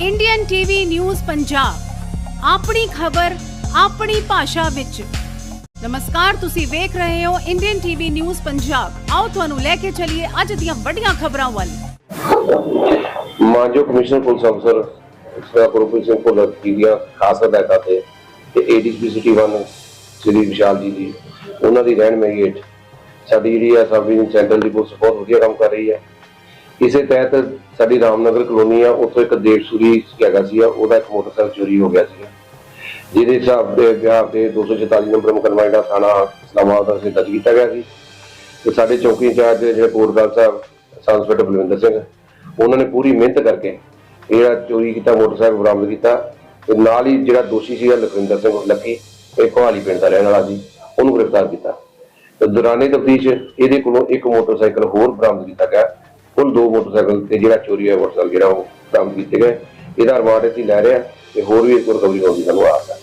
Indian TV news Punjab ਆਪਣੀ ਖਬਰ, ਆਪਣੀ ਭਾਸ਼ਾ ਵਿੱਚ। ਨਮਸਕਾਰ, ਤੁਸੀਂ ਵੇਖ ਰਹੇ ਹੋ ਇੰਡੀਅਨ ਟੀਵੀ ਨਿਊਜ਼ ਪੰਜਾਬ ਆਓ ਤੁਹਾਨੂੰ ਲੈ ਕੇ ਚੱਲੀਏ ਅੱਜ ਦੀਆਂ ਵੱਡੀਆਂ ਖਬਰਾਂ ਵੱਲ। ਮਾਨਯੋਗ ਕਮਿਸ਼ਨਰ, ਪੁਲਿਸ ਅਫਸਰ ਸ੍ਰੀ ਗੁਰਪ੍ਰੀਤ ਸਿੰਘ ਭੁੱਲਰ ਦੀਆਂ ਖਾਸ ਹਦਾਇਤਾਂ ਤੇ ਤੇ ਏਡੀਸਪੀ ਸਿਟੀ 1 ਸ੍ਰੀ ਵਿਸ਼ਾਲ ਜੀ ਦੀ। ਉਹਨਾਂ ਦੀ ਰਹਿਨਮਾਈ ਹੇਠ ਸਾਡੀ ਜਿਹੜੀ ਆ ਸਬ ਡਿਵੀਜ਼ਨ ਦੀ ਪੁਲਿਸ ਬਹੁਤ ਵਧੀਆ ਕੰਮ ਕਰ ਰਹੀ ਹੈ। ਇਸੇ ਤਹਿਤ ਸਾਡੀ ਰਾਮਨਗਰ ਕਲੋਨੀ ਆ, ਉੱਥੋਂ ਇੱਕ ਦੇਵਸੂਰੀ ਹੈਗਾ ਸੀ ਉਹਦਾ ਇੱਕ ਮੋਟਰਸਾਈਕਲ ਚੋਰੀ ਹੋ ਗਿਆ ਸੀ ਜਿਹਦੇ ਹਿਸਾਬ ਦੇ ਬਿਆਹ ਤੇ 244 ਨੰਬਰ ਮੁਕੱਦਮਾ ਜਿਹੜਾ ਥਾਣਾ ਇਸਲਾਮਾਬਾਦ ਦਾ ਸੀ ਦਰਜ ਕੀਤਾ ਗਿਆ ਸੀ। ਤੇ ਸਾਡੇ ਚੌਕੀ ਇੰਚਾਰਜ ਜਿਹੜੇ ਕੋਟਗਾਲ ਸਾਹਿਬ ਸੰਸਪੇਟ ਬਲਵਿੰਦਰ ਸਿੰਘ, ਉਹਨਾਂ ਨੇ ਪੂਰੀ ਮਿਹਨਤ ਕਰਕੇ ਇਹ ਜਿਹੜਾ ਚੋਰੀ ਕੀਤਾ, ਮੋਟਰਸਾਈਕਲ ਬਰਾਮਦ ਕੀਤਾ। ਤੇ ਨਾਲ ਹੀ ਜਿਹੜਾ ਦੋਸ਼ੀ ਸੀਗਾ ਲਖਵਿੰਦਰ ਸਿੰਘ ਲੱਕੀ, ਇਹ ਕੋਹਾਲੀ ਪਿੰਡ ਦਾ ਰਹਿਣ ਵਾਲਾ ਸੀ, ਉਹਨੂੰ ਗ੍ਰਿਫਤਾਰ ਕੀਤਾ। ਤੇ ਦੌਰਾਨੇ ਤਫਤੀਸ਼ ਇਹਦੇ ਕੋਲੋਂ ਇੱਕ ਮੋਟਰਸਾਈਕਲ ਹੋਰ ਬਰਾਮਦ ਕੀਤਾ ਗਿਆ। ਹੁਣ ਦੋ ਮੋਟਰਸਾਈਕਲ ਤੇ ਜਿਹੜਾ ਚੋਰੀ ਹੋਇਆ, ਮੋਟਰਸਾਈਕਲ ਜਿਹੜਾ ਉਹ ਕੰਮ ਕੀਤੇ ਗਏ। ਇਹਦਾ ਰਿਵਾਰਡ ਅਸੀਂ ਲੈ ਰਹੇ ਹਾਂ ਤੇ ਹੋਰ ਵੀ ਇੱਕ ਰਿਕਵਰੀ ਹੋਣ ਦੀ ਸਾਨੂੰ ਆਸ ਹੈ।